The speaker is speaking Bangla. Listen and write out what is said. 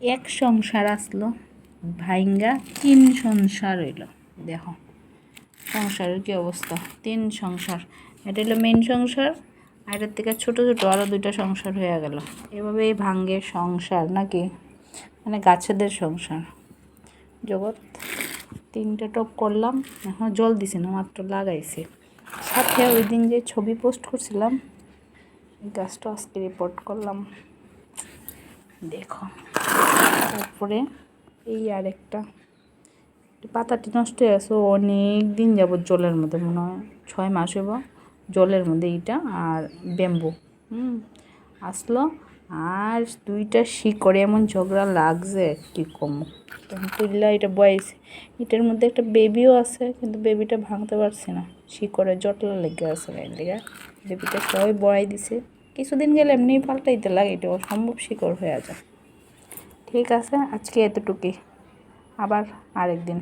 এক সংসার আসলো, ভাইঙ্গা তিন সংসার হইল। দেখো, সংসারের কি অবস্থা? তিন সংসার। এটা হলো মেন সংসার, আর এটার থেকে ছোটো ছোটো আরও দুইটা সংসার হয়ে গেল। এভাবেই ভাঙ্গে সংসার নাকি? মানে গাছেদের সংসার। জগৎ, তিনটে টপ করলাম, এখন জল দিছি না, মাত্র লাগাইছি। সাথে ওই দিন যে ছবি পোস্ট করছিলাম, এই গাছটা আজকে রিপোর্ট করলাম। দেখো। তারপরে এই আর একটা পাতাটি নষ্ট হয়ে গেছে, অনেক দিন যাবত জলের মধ্যে, মনে হয় ছয় মাস হইব জলের মধ্যে এইটা আর ব্যাম্বু। হুম, আসলো। আর দুইটা শিকড়ে এমন ঝগড়া লাগছে, কি কম? তুললা এটা বয়স এটার মধ্যে একটা বেবিও আছে, কিন্তু বেবিটা ভাঙতে পারছি না। শিকড়ে জটলা লেগে আছে বেবিটা সবাই বড়াই দিছে। কিছুদিন গেলে এমনি পাল্টাইতে লাগে, এটা অসম্ভব শিকড় হয়ে যায়। ঠিক আছে, আজকে এতটুকুই। আবার আরেকদিন।